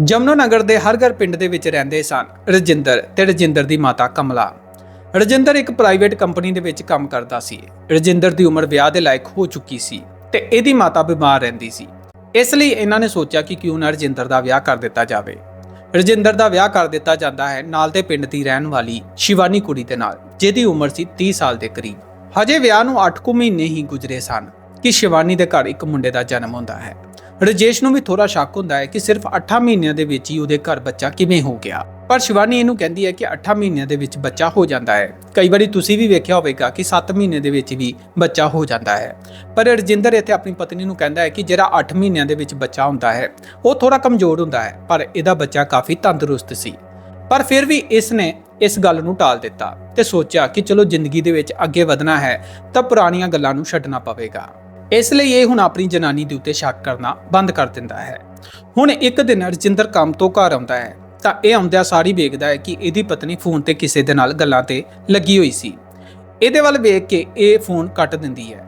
ਜਮਨੋ ਨਗਰ ਦੇ ਹਰਗਰ ਪਿੰਡ ਦੇ ਵਿੱਚ ਰਹਿੰਦੇ ਸਨ। ਰਜਿੰਦਰ ਤੇ ਰਜਿੰਦਰ ਦੀ ਮਾਤਾ ਕਮਲਾ। ਰਜਿੰਦਰ ਇੱਕ ਪ੍ਰਾਈਵੇਟ ਕੰਪਨੀ ਦੇ ਵਿੱਚ ਕੰਮ ਕਰਦਾ ਸੀ। ਰਜਿੰਦਰ ਦੀ ਉਮਰ ਵਿਆਹ ਦੇ ਲਾਇਕ ਹੋ ਚੁੱਕੀ ਸੀ ਤੇ ਇਹਦੀ ਮਾਤਾ ਬਿਮਾਰ ਰਹਿੰਦੀ ਸੀ। ਇਸ ਲਈ ਇਹਨਾਂ ਨੇ ਸੋਚਿਆ ਕਿ ਕਿਉਂ ਨਾ ਰਜਿੰਦਰ ਦਾ ਵਿਆਹ ਕਰ ਦਿੱਤਾ ਜਾਵੇ। ਰਜਿੰਦਰ ਦਾ ਵਿਆਹ ਕਰ ਦਿੱਤਾ ਜਾਂਦਾ ਹੈ ਨਾਲ ਦੇ ਪਿੰਡ ਦੀ ਰਹਿਣ ਵਾਲੀ ਸ਼ਿਵਾਨੀ ਕੁੜੀ ਦੇ ਨਾਲ, ਜਿਹਦੀ ਉਮਰ ਸੀ 30 ਸਾਲ ਦੇ ਕਰੀਬ। ਹਜੇ ਵਿਆਹ ਨੂੰ 8 ਕੁ ਮਹੀਨੇ ਹੀ ਗੁਜ਼ਰੇ ਸਨ ਕਿ ਸ਼ਿਵਾਨੀ ਦੇ ਘਰ ਇੱਕ ਮੁੰਡੇ ਦਾ ਜਨਮ ਹੁੰਦਾ ਹੈ। ਰਜੇਸ਼ ਨੂੰ ਵੀ ਥੋੜਾ ਸ਼ੱਕ ਹੁੰਦਾ ਹੈ ਕਿ ਸਿਰਫ 8 ਮਹੀਨਿਆਂ ਦੇ ਵਿੱਚ ਹੀ ਉਹਦੇ ਘਰ ਬੱਚਾ ਕਿਵੇਂ ਹੋ ਗਿਆ। ਪਰ ਸ਼ਿਵਾਨੀ ਇਹਨੂੰ ਕਹਿੰਦੀ ਹੈ ਕਿ 8 ਮਹੀਨਿਆਂ ਦੇ ਵਿੱਚ ਬੱਚਾ ਹੋ ਜਾਂਦਾ ਹੈ। ਕਈ ਵਾਰੀ ਤੁਸੀਂ ਵੀ ਵੇਖਿਆ ਹੋਵੇਗਾ ਕਿ 7 ਮਹੀਨੇ ਦੇ ਵਿੱਚ ਵੀ ਬੱਚਾ ਹੋ ਜਾਂਦਾ ਹੈ। ਪਰ ਰਜਿੰਦਰ ਇੱਥੇ ਆਪਣੀ ਪਤਨੀ ਨੂੰ ਕਹਿੰਦਾ ਹੈ ਕਿ ਜਿਹੜਾ 8 ਮਹੀਨਿਆਂ ਦੇ ਵਿੱਚ ਬੱਚਾ ਹੁੰਦਾ ਹੈ, ਉਹ ਥੋੜਾ ਕਮਜ਼ੋਰ ਹੁੰਦਾ ਹੈ, ਪਰ ਇਹਦਾ ਬੱਚਾ ਕਾਫੀ ਤੰਦਰੁਸਤ ਸੀ। ਪਰ ਫਿਰ ਵੀ ਇਸ ਨੇ ਇਸ ਗੱਲ ਨੂੰ ਟਾਲ ਦਿੱਤਾ ਤੇ ਸੋਚਿਆ ਕਿ ਚਲੋ ਜ਼ਿੰਦਗੀ ਦੇ ਵਿੱਚ ਅੱਗੇ ਵਧਣਾ ਹੈ, ਤਾਂ ਪੁਰਾਣੀਆਂ ਗੱਲਾਂ ਨੂੰ ਛੱਡਣਾ ਪਵੇਗਾ। ਇਸ ਲਈ ਇਹ ਹੁਣ ਆਪਣੀ ਜਨਾਨੀ ਦੇ ਉੱਤੇ ਸ਼ੱਕ ਕਰਨਾ ਬੰਦ ਕਰ ਦਿੰਦਾ ਹੈ। ਹੁਣ ਇੱਕ ਦਿਨ ਰਜਿੰਦਰ ਕੰਮ ਤੋਂ ਘਰ ਆਉਂਦਾ ਹੈ, ਤਾਂ ਇਹ ਆਉਂਦਿਆਂ ਸਾਰੀ ਵੇਖਦਾ ਹੈ ਕਿ ਇਹਦੀ ਪਤਨੀ ਫੋਨ ਤੇ ਕਿਸੇ ਦੇ ਨਾਲ ਗੱਲਾਂ ਤੇ ਲੱਗੀ ਹੋਈ ਸੀ। ਇਹਦੇ ਵੱਲ ਵੇਖ ਕੇ ਇਹ ਫੋਨ ਕੱਟ ਦਿੰਦੀ ਹੈ।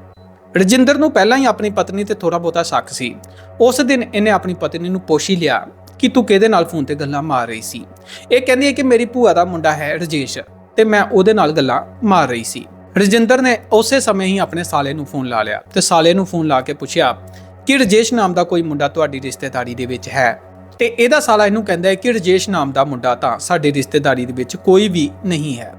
ਰਜਿੰਦਰ ਨੂੰ ਪਹਿਲਾਂ ਹੀ ਆਪਣੀ ਪਤਨੀ ਤੇ ਥੋੜਾ ਬਹੁਤਾ ਸ਼ੱਕ ਸੀ। ਉਸ ਦਿਨ ਇਹਨੇ ਆਪਣੀ ਪਤਨੀ ਨੂੰ ਪੁੱਛ ਹੀ ਲਿਆ ਕਿ ਤੂੰ ਕਿਹਦੇ ਨਾਲ ਫੋਨ ਤੇ ਗੱਲਾਂ ਮਾਰ ਰਹੀ ਸੀ? ਇਹ ਕਹਿੰਦੀ ਹੈ ਕਿ ਮੇਰੀ ਭੂਆ ਦਾ ਮੁੰਡਾ ਹੈ ਰਜੇਸ਼ ਤੇ ਮੈਂ ਉਹਦੇ ਨਾਲ ਗੱਲਾਂ ਮਾਰ ਰਹੀ ਸੀ। ਰਜਿੰਦਰ ਨੇ ਉਸੇ ਸਮੇਂ ਹੀ ਆਪਣੇ ਸਾਲੇ ਨੂੰ ਫੋਨ ਲਾ ਲਿਆ ਤੇ ਸਾਲੇ ਨੂੰ ਫੋਨ ਲਾ ਕੇ ਪੁੱਛਿਆ ਕਿ ਰਜੇਸ਼ ਨਾਮ ਦਾ ਕੋਈ ਮੁੰਡਾ ਤੁਹਾਡੀ ਰਿਸ਼ਤੇਦਾਰੀ ਦੇ ਵਿੱਚ ਹੈ। ਤੇ ਇਹਦਾ ਸਾਲਾ ਇਹਨੂੰ ਕਹਿੰਦਾ ਹੈ ਕਿ ਰਜੇਸ਼ ਨਾਮ ਦਾ ਮੁੰਡਾ ਤਾਂ ਸਾਡੀ ਰਿਸ਼ਤੇਦਾਰੀ ਦੇ ਵਿੱਚ ਕੋਈ ਵੀ ਨਹੀਂ ਹੈ।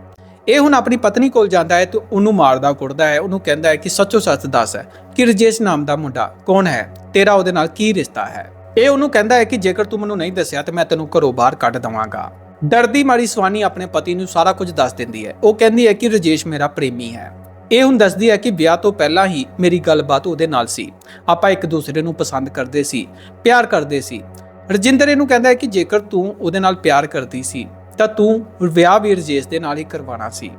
ਇਹ ਹੁਣ ਆਪਣੀ ਪਤਨੀ ਕੋਲ ਜਾਂਦਾ ਹੈ ਤੇ ਉਹਨੂੰ ਮਾਰਦਾ ਕੁੱਟਦਾ ਹੈ। ਉਹਨੂੰ ਕਹਿੰਦਾ ਹੈ ਕਿ ਸੱਚੋ ਸੱਚ ਦੱਸ ਕਿ ਰਜੇਸ਼ ਨਾਮ ਦਾ ਮੁੰਡਾ ਕੌਣ ਹੈ? ਤੇਰਾ ਉਹਦੇ ਨਾਲ ਕੀ ਰਿਸ਼ਤਾ ਹੈ? ਇਹ ਉਹਨੂੰ ਕਹਿੰਦਾ ਹੈ ਕਿ ਜੇਕਰ ਤੂੰ ਮੈਨੂੰ ਨਹੀਂ ਦੱਸਿਆ ਤੇ ਮੈਂ ਤੈਨੂੰ ਘਰੋਂ ਬਾਹਰ ਕੱਢ ਦਵਾਂਗਾ। ਡਰਦੀ ਮਾਰੀ ਸਵਾਨੀ ਆਪਣੇ ਪਤੀ ਨੂੰ ਸਾਰਾ ਕੁਝ ਦੱਸ ਦਿੰਦੀ ਹੈ। ਉਹ ਕਹਿੰਦੀ ਹੈ ਕਿ ਰਜੇਸ਼ ਮੇਰਾ ਪ੍ਰੇਮੀ ਹੈ। ਇਹ ਹੁਣ ਦੱਸਦੀ ਹੈ ਕਿ ਵਿਆਹ ਤੋਂ ਪਹਿਲਾਂ ਹੀ ਮੇਰੀ ਗੱਲਬਾਤ ਉਹਦੇ ਨਾਲ ਸੀ। ਆਪਾਂ ਇੱਕ ਦੂਸਰੇ ਨੂੰ ਪਸੰਦ ਕਰਦੇ ਸੀ, ਪਿਆਰ ਕਰਦੇ ਸੀ। ਰਜਿੰਦਰ ਇਹਨੂੰ ਕਹਿੰਦਾ ਹੈ ਕਿ ਜੇਕਰ ਤੂੰ ਉਹਦੇ ਨਾਲ ਪਿਆਰ ਕਰਦੀ ਸੀ, ਤਾਂ ਤੂੰ ਵਿਆਹ ਵੀ ਰਜੇਸ਼ ਦੇ ਨਾਲ ਹੀ ਕਰਵਾਉਣਾ ਸੀ।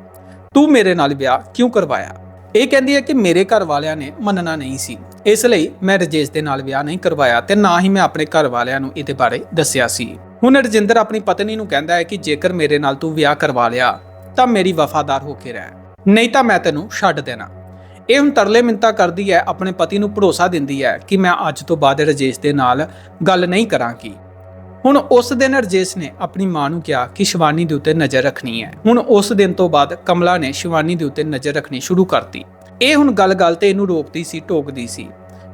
ਤੂੰ ਮੇਰੇ ਨਾਲ ਵਿਆਹ ਕਿਉਂ ਕਰਵਾਇਆ? ਇਹ ਕਹਿੰਦੀ ਹੈ ਕਿ ਮੇਰੇ ਘਰ ਵਾਲਿਆਂ ਨੇ ਮੰਨਣਾ ਨਹੀਂ ਸੀ। ਇਸ ਲਈ ਮੈਂ ਰਜੇਸ਼ ਦੇ ਨਾਲ ਵਿਆਹ ਨਹੀਂ ਕਰਵਾਇਆ ਤੇ ਨਾ ਹੀ ਮੈਂ ਆਪਣੇ ਘਰ ਵਾਲਿਆਂ ਨੂੰ ਇਹਦੇ ਬਾਰੇ ਦੱਸਿਆ ਸੀ। ਹੁਣ ਰਜਿੰਦਰ ਆਪਣੀ ਪਤਨੀ ਨੂੰ ਕਹਿੰਦਾ ਹੈ ਕਿ ਜੇਕਰ ਮੇਰੇ ਨਾਲ ਤੂੰ ਵਿਆਹ ਕਰਵਾ ਲਿਆ, ਤਾਂ ਮੇਰੀ ਵਫਾਦਾਰ ਹੋ ਕੇ ਰਹਿ। ਨਹੀਂ ਤਾਂ ਮੈਂ ਤੈਨੂੰ ਛੱਡ ਦੇਣਾ। ਇਹ ਹੁਣ ਤਰਲੇ ਮਿੰਤਾ ਕਰਦੀ ਹੈ, ਆਪਣੇ ਪਤੀ ਨੂੰ ਭਰੋਸਾ ਦਿੰਦੀ ਹੈ ਕਿ ਮੈਂ ਅੱਜ ਤੋਂ ਬਾਅਦ ਰਜੇਸ਼ ਦੇ ਨਾਲ ਗੱਲ ਨਹੀਂ ਕਰਾਂਗੀ। ਹੁਣ ਉਸ ਦਿਨ ਰਜੇਸ਼ ਨੇ ਆਪਣੀ ਮਾਂ ਨੂੰ ਕਿਹਾ ਕਿ ਸ਼ਿਵਾਨੀ ਦੇ ਉੱਤੇ ਨਜ਼ਰ ਰੱਖਣੀ ਹੈ। ਹੁਣ ਉਸ ਦਿਨ ਤੋਂ ਬਾਅਦ ਕਮਲਾ ਨੇ ਸ਼ਿਵਾਨੀ ਦੇ ਉੱਤੇ ਨਜ਼ਰ ਰੱਖਣੀ ਸ਼ੁਰੂ ਕਰਤੀ। ਇਹ ਹੁਣ ਗੱਲ-ਗੱਲ ਤੇ ਇਹਨੂੰ ਰੋਕਦੀ ਸੀ, ਟੋਕਦੀ ਸੀ।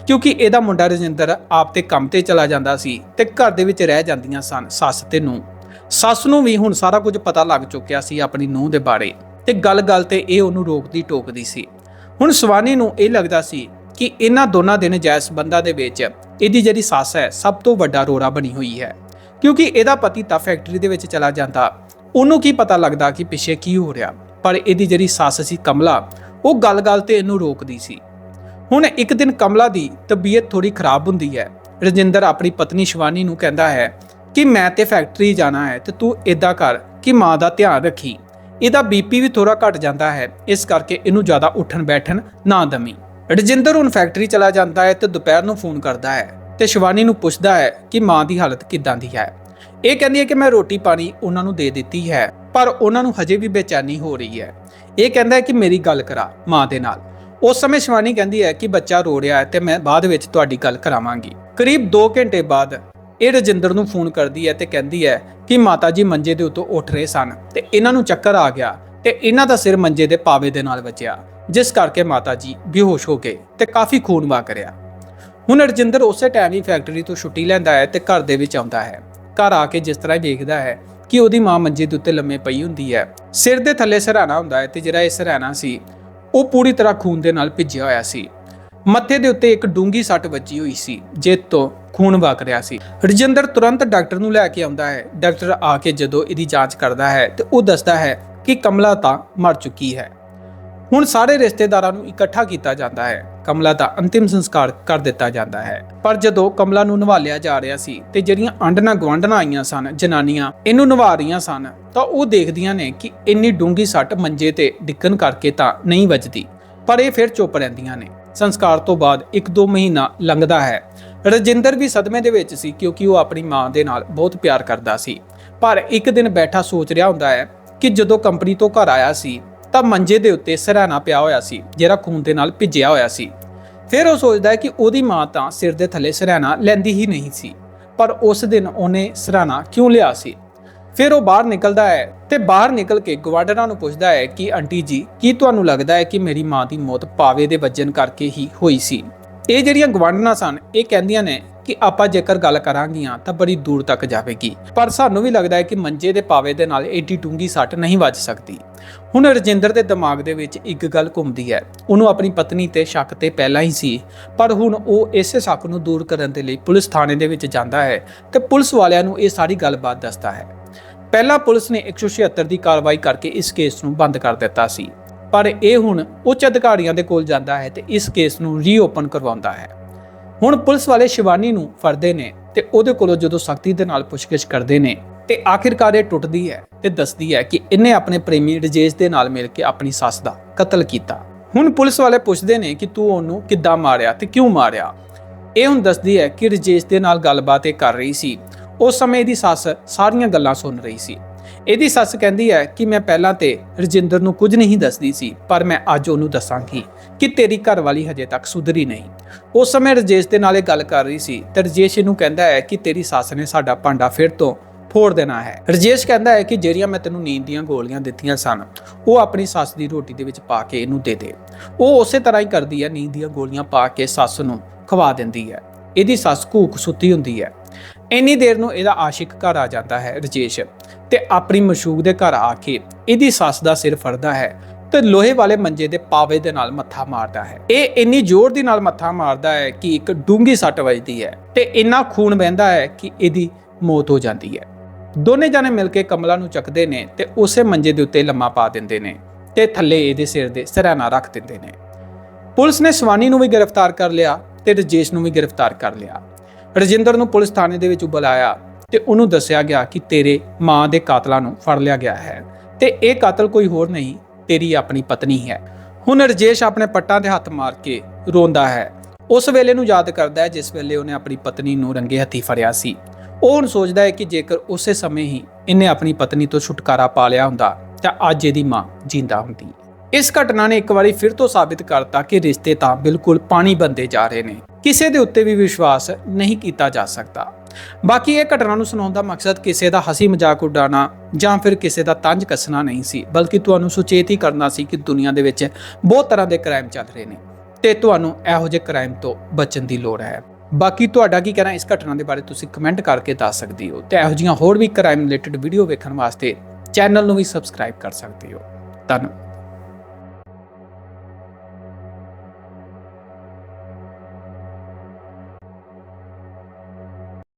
ਕਿਉਂਕਿ ਇਹਦਾ ਮੁੰਡਾ ਰਜਿੰਦਰ ਆਪ ਤੇ ਕੰਮ ਤੇ ਚਲਾ ਜਾਂਦਾ ਸੀ ਤੇ ਘਰ ਦੇ ਵਿੱਚ ਰਹਿ ਜਾਂਦੀਆਂ ਸਨ ਸੱਸ ਤੇ ਨੂੰਹ। ਸੱਸ ਨੂੰ ਵੀ ਹੁਣ ਸਾਰਾ ਕੁਝ ਪਤਾ ਲੱਗ ਚੁੱਕਿਆ ਸੀ ਆਪਣੀ ਨੂੰਹ ਦੇ ਬਾਰੇ ਤੇ ਗੱਲ-ਗੱਲ ਤੇ ਇਹ ਉਹਨੂੰ ਰੋਕਦੀ ਟੋਕਦੀ ਸੀ। ਹੁਣ ਸਵਾਨੀ ਨੂੰ ਇਹ ਲੱਗਦਾ ਸੀ ਕਿ ਇਹਨਾਂ ਦੋਨਾਂ ਦੇ ਨਜਾਇਜ਼ ਸੰਬੰਧਾਂ ਦੇ ਵਿੱਚ ਇਹਦੀ ਜਿਹੜੀ ਸੱਸ ਹੈ ਸਭ ਤੋਂ ਵੱਡਾ ਰੋਰਾ ਬਣੀ ਹੋਈ ਹੈ। ਕਿਉਂਕਿ ਇਹਦਾ ਪਤੀ ਤਾਂ ਫੈਕਟਰੀ ਦੇ ਵਿੱਚ ਚਲਾ ਜਾਂਦਾ। ਉਹਨੂੰ ਕੀ ਪਤਾ ਲੱਗਦਾ ਕਿ ਪਿੱਛੇ ਕੀ ਹੋ ਰਿਹਾ, ਪਰ ਇਹਦੀ ਜਿਹੜੀ ਸੱਸ ਸੀ ਕਮਲਾ, ਉਹ ਗੱਲ-ਗੱਲ ਤੇ ਇਹਨੂੰ ਰੋਕਦੀ ਸੀ। ਹੁਣ ਇੱਕ ਦਿਨ ਕਮਲਾ ਦੀ ਤਬੀਅਤ ਥੋੜੀ ਖਰਾਬ ਹੁੰਦੀ ਹੈ। ਰਜਿੰਦਰ ਆਪਣੀ ਪਤਨੀ ਸ਼ਿਵਾਨੀ ਨੂੰ ਕਹਿੰਦਾ ਹੈ ਕਿ ਮੈਂ ਤੇ ਫੈਕਟਰੀ ਜਾਣਾ ਹੈ ਤੇ ਤੂੰ ਇਦਾਂ ਕਰ ਕਿ ਮਾਂ ਦਾ ਧਿਆਨ ਰੱਖੀ। ਇਹਦਾ ਬੀਪੀ ਵੀ ਥੋੜਾ ਘਟ ਜਾਂਦਾ ਹੈ, ਇਸ ਕਰਕੇ ਇਹਨੂੰ ਜ਼ਿਆਦਾ ਉੱਠਣ ਬੈਠਣ ਨਾ ਦਮੀ ਰਜਿੰਦਰ ਹੁਣ ਫੈਕਟਰੀ ਚਲਾ ਜਾਂਦਾ ਹੈ ਤੇ ਦੁਪਹਿਰ ਨੂੰ ਫੋਨ ਕਰਦਾ ਹੈ ਤੇ ਸ਼ਿਵਾਨੀ ਨੂੰ ਪੁੱਛਦਾ ਹੈ ਕਿ ਮਾਂ ਦੀ ਹਾਲਤ ਕਿਦਾਂ ਦੀ ਹੈ। ਇਹ ਕਹਿੰਦੀ ਹੈ ਕਿ ਮੈਂ ਰੋਟੀ ਪਾਣੀ ਉਹਨਾਂ ਨੂੰ ਦੇ ਦਿੱਤੀ ਹੈ, ਪਰ ਉਹਨਾਂ ਨੂੰ ਹਜੇ ਵੀ ਬੇਚੈਨੀ ਹੋ ਰਹੀ ਹੈ। ਇਹ ਕਹਿੰਦਾ ਹੈ ਕਿ ਮੇਰੀ ਗੱਲ ਕਰਾ ਮਾਂ ਦੇ ਨਾਲ। ਉਸ ਸਮੇਂ ਸ਼ਿਵਾਨੀ ਕਹਿੰਦੀ ਹੈ ਕਿ ਬੱਚਾ ਰੋ ਰਿਹਾ ਹੈ ਤੇ ਮੈਂ ਬਾਅਦ ਵਿੱਚ ਤੁਹਾਡੀ ਗੱਲ ਕਰਾਵਾਂਗੀ। ਕਰੀਬ 2 ਘੰਟੇ ਬਾਅਦ ਇਹ ਰਜਿੰਦਰ ਨੂੰ ਫੋਨ ਕਰਦੀ ਹੈ ਤੇ ਕਹਿੰਦੀ ਹੈ ਕਿ ਮਾਤਾ ਜੀ ਮੰਜੇ ਦੇ ਉੱਤੋਂ ਉੱਠ ਰਹੇ ਸਨ ਤੇ ਇਹਨਾਂ ਨੂੰ ਚੱਕਰ ਆ ਗਿਆ ਤੇ ਇਹਨਾਂ ਦਾ ਸਿਰ ਮੰਜੇ ਦੇ ਪਾਵੇ ਦੇ ਨਾਲ ਵੱਜਿਆ, ਜਿਸ ਕਰਕੇ ਮਾਤਾ ਜੀ ਬੇਹੋਸ਼ ਹੋ ਗਏ ਤੇ ਕਾਫੀ ਖੂਨ ਵਗ ਰਿਹਾ ਹੁਣ ਰਜਿੰਦਰ ਉਸੇ ਟਾਈਮ ਹੀ ਫੈਕਟਰੀ ਤੋਂ ਛੁੱਟੀ ਲੈਂਦਾ ਹੈ ਤੇ ਘਰ ਦੇ ਵਿੱਚ ਆਉਂਦਾ ਹੈ। ਘਰ ਆ ਕੇ ਜਿਸ ਤਰ੍ਹਾਂ ਵੇਖਦਾ ਹੈ ਕਿ ਉਹਦੀ ਮਾਂ ਮੰਜੇ ਦੇ ਉੱਤੇ ਲੰਮੇ ਪਈ ਹੁੰਦੀ ਹੈ। ਸਿਰ ਦੇ ਥੱਲੇ ਸਰਾਣਾ ਹੁੰਦਾ ਹੈ ਤੇ ਜਿਹੜਾ ਇਹ ਸਰਾਣਾ ਸੀ ਉਹ ਪੂਰੀ ਤਰ੍ਹਾਂ ਖੂਨ ਦੇ ਨਾਲ ਭਿੱਜਿਆ ਹੋਇਆ ਸੀ। ਮੱਥੇ ਦੇ ਉੱਤੇ ਇੱਕ ਡੂੰਗੀ ਸੱਟ ਵੱਜੀ ਹੋਈ ਸੀ ਜਿਸ ਤੋਂ ਖੂਨ ਵਗ ਰਿਹਾ ਸੀ। ਰਜਿੰਦਰ ਤੁਰੰਤ ਡਾਕਟਰ ਨੂੰ ਲੈ ਕੇ ਆਉਂਦਾ ਹੈ। ਡਾਕਟਰ ਆ ਕੇ ਜਦੋਂ ਇਹਦੀ ਜਾਂਚ ਕਰਦਾ ਹੈ ਤੇ ਉਹ ਦੱਸਦਾ ਹੈ ਕਿ ਕਮਲਾ ਤਾਂ ਮਰ ਚੁੱਕੀ ਹੈ। ਹੁਣ ਸਾਰੇ ਰਿਸ਼ਤੇਦਾਰਾਂ ਨੂੰ ਇਕੱਠਾ ਕੀਤਾ ਜਾਂਦਾ ਹੈ। ਕਮਲਾ ਦਾ ਅੰਤਿਮ ਸੰਸਕਾਰ ਕਰ ਦਿੱਤਾ ਜਾਂਦਾ ਹੈ। ਪਰ ਜਦੋਂ ਕਮਲਾ ਨੂੰ ਨਵਾਲਿਆ ਜਾ ਰਿਹਾ ਸੀ ਤੇ ਜਿਹੜੀਆਂ ਆਂਡਣਾ ਗਵਾਂਡਣਾ ਆਈਆਂ ਸਨ, ਜਨਾਨੀਆਂ ਇਹਨੂੰ ਨਵਾ ਰਹੀਆਂ ਸਨ, ਤਾਂ ਉਹ ਦੇਖਦੀਆਂ ਨੇ ਕਿ ਇੰਨੀ ਡੂੰਗੀ ਸੱਟ ਮੰਜੇ ਤੇ ਡਿੱਗਣ ਕਰਕੇ ਤਾਂ ਨਹੀਂ ਵੱਜਦੀ, ਪਰ ਇਹ ਫਿਰ ਚੁੱਪ ਰਹਿੰਦੀਆਂ ਨੇ। ਸੰਸਕਾਰ ਤੋਂ ਬਾਅਦ 1-2 ਮਹੀਨਾ ਲੰਘਦਾ ਹੈ। ਰਜਿੰਦਰ ਵੀ ਸਦਮੇ ਦੇ ਵਿੱਚ ਸੀ ਕਿਉਂਕਿ ਉਹ ਆਪਣੀ ਮਾਂ ਦੇ ਨਾਲ ਬਹੁਤ ਪਿਆਰ ਕਰਦਾ ਸੀ। ਪਰ ਇੱਕ ਦਿਨ ਬੈਠਾ ਸੋਚ ਰਿਹਾ ਹੁੰਦਾ ਹੈ ਕਿ ਜਦੋਂ ਕੰਪਨੀ ਤੋਂ ਘਰ ਆਇਆ ਸੀ ਤਾਂ ਮੰਜੇ ਦੇ ਉੱਤੇ ਸਰਾਣਾ ਪਿਆ ਹੋਇਆ ਸੀ, ਜਿਹੜਾ ਖੂਨ ਦੇ ਨਾਲ ਭਿੱਜਿਆ ਹੋਇਆ ਸੀ। ਫਿਰ ਉਹ ਸੋਚਦਾ ਹੈ ਕਿ ਉਹਦੀ ਮਾਂ ਤਾਂ ਸਿਰ ਦੇ ਥੱਲੇ ਸਰਾਣਾ ਲੈਂਦੀ ਹੀ ਨਹੀਂ ਸੀ, ਪਰ ਉਸ ਦਿਨ ਉਹਨੇ ਸਰਾਣਾ ਕਿਉਂ ਲਿਆ ਸੀ? ਫਿਰ ਉਹ ਬਾਹਰ ਨਿਕਲਦਾ ਹੈ ਤੇ ਬਾਹਰ ਨਿਕਲ ਕੇ ਗਵਾਂਢਣਾਂ ਨੂੰ ਪੁੱਛਦਾ ਹੈ ਕਿ ਆਂਟੀ ਜੀ, ਕੀ ਤੁਹਾਨੂੰ ਲੱਗਦਾ ਹੈ ਕਿ ਮੇਰੀ ਮਾਂ ਦੀ ਮੌਤ ਪਾਵੇ ਦੇ ਵੱਜਣ ਕਰਕੇ ਹੀ ਹੋਈ ਸੀ? ਇਹ ਜਿਹੜੀਆਂ ਗਵਾਂਢਣਾਂ ਸਨ, ਇਹ ਕਹਿੰਦੀਆਂ ਨੇ ਕਿ ਆਪਾਂ ਜੇਕਰ ਗੱਲ ਕਰਾਂਗੀਆਂ ਤਾਂ ਬੜੀ ਦੂਰ ਤੱਕ ਜਾਵੇਗੀ। ਪਰ ਸਾਨੂੰ ਵੀ ਲੱਗਦਾ ਹੈ ਕਿ ਮੰਜੇ ਦੇ ਪਾਵੇ ਦੇ ਨਾਲ ਏਡੀ ਡੂੰਗੀ ਸੱਟ ਨਹੀਂ ਵੱਜ ਸਕਦੀ। ਹੁਣ ਰਜਿੰਦਰ ਦੇ ਦਿਮਾਗ ਦੇ ਵਿੱਚ ਇੱਕ ਗੱਲ ਘੁੰਮਦੀ ਹੈ। ਉਹਨੂੰ ਆਪਣੀ ਪਤਨੀ ਤੇ ਸ਼ੱਕ ਤੇ ਪਹਿਲਾਂ ਹੀ ਸੀ। ਪਰ ਹੁਣ ਉਹ ਇਸੇ ਸ਼ੱਕ ਨੂੰ ਦੂਰ ਕਰਨ ਦੇ ਲਈ ਪੁਲਿਸ ਥਾਣੇ ਦੇ ਵਿੱਚ ਜਾਂਦਾ ਹੈ ਤੇ ਪੁਲਿਸ ਵਾਲਿਆਂ ਨੂੰ ਇਹ ਸਾਰੀ ਗੱਲਬਾਤ ਦੱਸਦਾ ਹੈ। ਪਹਿਲਾਂ ਪੁਲਿਸ ਨੇ 176 ਦੀ ਕਾਰਵਾਈ ਕਰਕੇ ਇਸ ਕੇਸ ਨੂੰ ਬੰਦ ਕਰ ਦਿੱਤਾ ਸੀ। ਪਰ ਇਹ ਹੁਣ ਉੱਚ ਅਧਿਕਾਰੀਆਂ ਦੇ ਕੋਲ ਜਾਂਦਾ ਹੈ ਤੇ ਇਸ ਕੇਸ ਨੂੰ ਰੀਓਪਨ ਕਰਵਾਉਂਦਾ ਹੈ। ਹੁਣ ਪੁਲਿਸ ਵਾਲੇ ਸ਼ਿਵਾਨੀ ਨੂੰ ਫੜਦੇ ਨੇ ਤੇ ਉਹਦੇ ਕੋਲੋਂ ਜਦੋਂ ਸਖਤੀ ਦੇ ਨਾਲ ਪੁੱਛਗਿੱਛ ਕਰਦੇ ਨੇ ਤੇ ਆਖਿਰਕਾਰ ਇਹ ਟੁੱਟਦੀ ਹੈ ਤੇ ਦੱਸਦੀ ਹੈ ਕਿ ਇਹਨੇ ਆਪਣੇ ਪ੍ਰੇਮੀ ਰਜੇਸ਼ ਦੇ ਨਾਲ ਮਿਲ ਕੇ ਆਪਣੀ ਸੱਸ ਦਾ ਕਤਲ ਕੀਤਾ। ਹੁਣ ਪੁਲਿਸ ਵਾਲੇ ਪੁੱਛਦੇ ਨੇ ਕਿ ਤੂੰ ਉਹਨੂੰ ਕਿੱਦਾਂ ਮਾਰਿਆ ਤੇ ਕਿਉਂ ਮਾਰਿਆ? ਇਹ ਹੁਣ ਦੱਸਦੀ ਹੈ ਕਿ ਰਜੇਸ਼ ਦੇ ਨਾਲ ਗੱਲਬਾਤ ਇਹ ਕਰ ਰਹੀ ਸੀ। ਉਸ ਸਮੇਂ ਇਹਦੀ ਸੱਸ ਸਾਰੀਆਂ ਗੱਲਾਂ ਸੁਣ ਰਹੀ ਸੀ। ਇਹਦੀ ਸੱਸ ਕਹਿੰਦੀ ਹੈ ਕਿ ਮੈਂ ਪਹਿਲਾਂ ਤੇ ਰਜਿੰਦਰ ਨੂੰ ਕੁਝ ਨਹੀਂ ਦੱਸਦੀ ਸੀ, ਪਰ ਮੈਂ ਅੱਜ ਉਹਨੂੰ ਦੱਸਾਂਗੀ ਕਿ ਤੇਰੀ ਘਰਵਾਲੀ ਹਜੇ ਤੱਕ ਸੁਧਰੀ ਨਹੀਂ। ਉਸ ਸਮੇਂ ਰਜੇਸ਼ ਦੇ ਨਾਲ ਇਹ ਗੱਲ ਕਰ ਰਹੀ ਸੀ ਤੇ ਰਜੇਸ਼ ਇਹਨੂੰ ਕਹਿੰਦਾ ਹੈ ਕਿ ਤੇਰੀ ਸੱਸ ਨੇ ਸਾਡਾ ਭਾਂਡਾ ਫਿਰ ਤੋਂ ਫੋੜ ਦੇਣਾ ਹੈ। ਰਜੇਸ਼ ਕਹਿੰਦਾ ਹੈ ਕਿ ਜਿਹੜੀਆਂ ਮੈਂ ਤੈਨੂੰ ਨੀਂਦ ਦੀਆਂ ਗੋਲੀਆਂ ਦਿੱਤੀਆਂ ਸਨ, ਉਹ ਆਪਣੀ ਸੱਸ ਦੀ ਰੋਟੀ ਦੇ ਵਿੱਚ ਪਾ ਕੇ ਇਹਨੂੰ ਦੇ ਦੇ। ਉਹ ਉਸੇ ਤਰ੍ਹਾਂ ਹੀ ਕਰਦੀ ਹੈ, ਨੀਂਦ ਦੀਆਂ ਗੋਲੀਆਂ ਪਾ ਕੇ ਸੱਸ ਨੂੰ ਖਵਾ ਦਿੰਦੀ ਹੈ। ਇਹਦੀ ਸੱਸ ਘੂਕ ਸੁੱਤੀ ਹੁੰਦੀ ਹੈ। ਇੰਨੀ ਦੇਰ ਨੂੰ ਇਹਦਾ ਆਸ਼ਿਕ ਘਰ ਆ ਜਾਂਦਾ ਹੈ, ਰਜੇਸ਼। ਤੇ ਆਪਣੀ ਮਸ਼ੂਕ ਦੇ ਘਰ ਆ ਕੇ ਇਹਦੀ ਸੱਸ ਦਾ ਸਿਰ ਫੜਦਾ ਹੈ ਤੇ ਲੋਹੇ ਵਾਲੇ ਮੰਜੇ ਦੇ ਪਾਵੇ ਦੇ ਨਾਲ ਮੱਥਾ ਮਾਰਦਾ ਹੈ। ਇਹ ਇੰਨੀ ਜ਼ੋਰ ਦੀ ਨਾਲ ਮੱਥਾ ਮਾਰਦਾ ਹੈ ਕਿ ਇੱਕ ਡੂੰਗੀ ਸੱਟ ਵੱਜਦੀ ਹੈ ਤੇ ਇੰਨਾ ਖੂਨ ਵਹਿੰਦਾ ਹੈ ਕਿ ਇਹਦੀ ਮੌਤ ਹੋ ਜਾਂਦੀ ਹੈ। ਦੋਨੇ ਜਾਣੇ ਮਿਲ ਕੇ ਕਮਲਾ ਨੂੰ ਚੱਕਦੇ ਨੇ ਤੇ ਉਸੇ ਮੰਜੇ ਦੇ ਉੱਤੇ ਲੰਮਾ ਪਾ ਦਿੰਦੇ ਨੇ ਤੇ ਥੱਲੇ ਇਹਦੇ ਸਿਰ ਦੇ ਸਿਰਹਾਣਾ ਰੱਖ ਦਿੰਦੇ ਨੇ। ਪੁਲਿਸ ਨੇ ਸਵਾਨੀ ਨੂੰ ਵੀ ਗ੍ਰਿਫਤਾਰ ਕਰ ਲਿਆ ਤੇ ਰਜੇਸ਼ ਨੂੰ ਵੀ ਗ੍ਰਿਫਤਾਰ ਕਰ ਲਿਆ। ਰਜਿੰਦਰ ਨੂੰ ਪੁਲਿਸ ਥਾਣੇ ਦੇ ਵਿੱਚ ਬੁਲਾਇਆ ਤੇ ਉਹਨੂੰ ਦੱਸਿਆ ਗਿਆ ਕਿ ਤੇਰੇ ਮਾਂ ਦੇ ਕਾਤਲਾਂ ਨੂੰ ਫੜ ਲਿਆ ਗਿਆ ਹੈ ਤੇ ਇਹ ਕਾਤਲ ਕੋਈ ਹੋਰ ਨਹੀਂ, ਤੇਰੀ ਆਪਣੀ ਪਤਨੀ ਹੈ। ਹੁਣ ਰਜੇਸ਼ ਆਪਣੇ ਪੱਟਾਂ ਤੇ ਹੱਥ ਮਾਰ ਕੇ ਰੋਂਦਾ ਹੈ। ਉਸ ਵੇਲੇ ਨੂੰ ਯਾਦ ਕਰਦਾ ਹੈ ਜਿਸ ਵੇਲੇ ਉਹਨੇ ਆਪਣੀ ਪਤਨੀ ਨੂੰ ਰੰਗੇ ਹੱਥੀ ਫੜਿਆ ਸੀ। ਉਹ ਹੁਣ ਸੋਚਦਾ ਹੈ ਕਿ ਜੇਕਰ ਉਸੇ ਸਮੇਂ ਹੀ ਇਹਨੇ ਆਪਣੀ ਪਤਨੀ ਤੋਂ ਛੁਟਕਾਰਾ ਪਾ ਲਿਆ ਹੁੰਦਾ ਤਾਂ ਅੱਜ ਇਹਦੀ ਮਾਂ ਜਿੰਦਾ ਹੁੰਦੀ। ਇਸ ਘਟਨਾ ਨੇ ਇੱਕ ਵਾਰੀ ਫਿਰ ਤੋਂ ਸਾਬਿਤ ਕਰਤਾ ਕਿ ਰਿਸ਼ਤੇ ਤਾਂ ਬਿਲਕੁਲ ਪਾਣੀ ਬੰਦੇ ਜਾ ਰਹੇ ਨੇ। ਕਿਸੇ ਦੇ ਉੱਤੇ ਵੀ ਵਿਸ਼ਵਾਸ ਨਹੀਂ ਕੀਤਾ ਜਾ ਸਕਦਾ। ਬਾਕੀ ਇਹ ਘਟਨਾ ਨੂੰ ਸੁਣਾਉਣ ਦਾ ਮਕਸਦ ਕਿਸੇ ਦਾ ਹਸੀ ਮਜ਼ਾਕ ਉਡਾਉਣਾ ਜਾਂ ਫਿਰ ਕਿਸੇ ਦਾ ਤੰਜ ਕੱਸਣਾ ਨਹੀਂ ਸੀ, ਬਲਕਿ ਤੁਹਾਨੂੰ ਸੁਚੇਤ ਹੀ ਕਰਨਾ ਸੀ ਕਿ ਦੁਨੀਆ ਦੇ ਵਿੱਚ ਬਹੁਤ ਤਰ੍ਹਾਂ ਦੇ ਕ੍ਰਾਈਮ ਚੱਲ ਰਹੇ ਨੇ ਤੇ ਤੁਹਾਨੂੰ ਇਹੋ ਜਿਹੇ ਕ੍ਰਾਈਮ ਤੋਂ ਬਚਣ ਦੀ ਲੋੜ ਹੈ। ਬਾਕੀ ਤੁਹਾਡਾ ਕੀ ਕਹਿਣਾ ਇਸ ਘਟਨਾ ਦੇ ਬਾਰੇ ਤੁਸੀਂ ਕਮੈਂਟ ਕਰਕੇ ਦੱਸ ਸਕਦੇ ਹੋ ਤੇ ਇਹੋ ਜਿਹੀਆਂ ਹੋਰ ਵੀ ਕ੍ਰਾਈਮ ਰਿਲੇਟਡ ਵੀਡੀਓ ਵੇਖਣ ਵਾਸਤੇ ਚੈਨਲ ਨੂੰ ਵੀ ਸਬਸਕ੍ਰਾਈਬ ਕਰ ਸਕਦੇ ਹੋ। ਧੰਨਵਾਦ।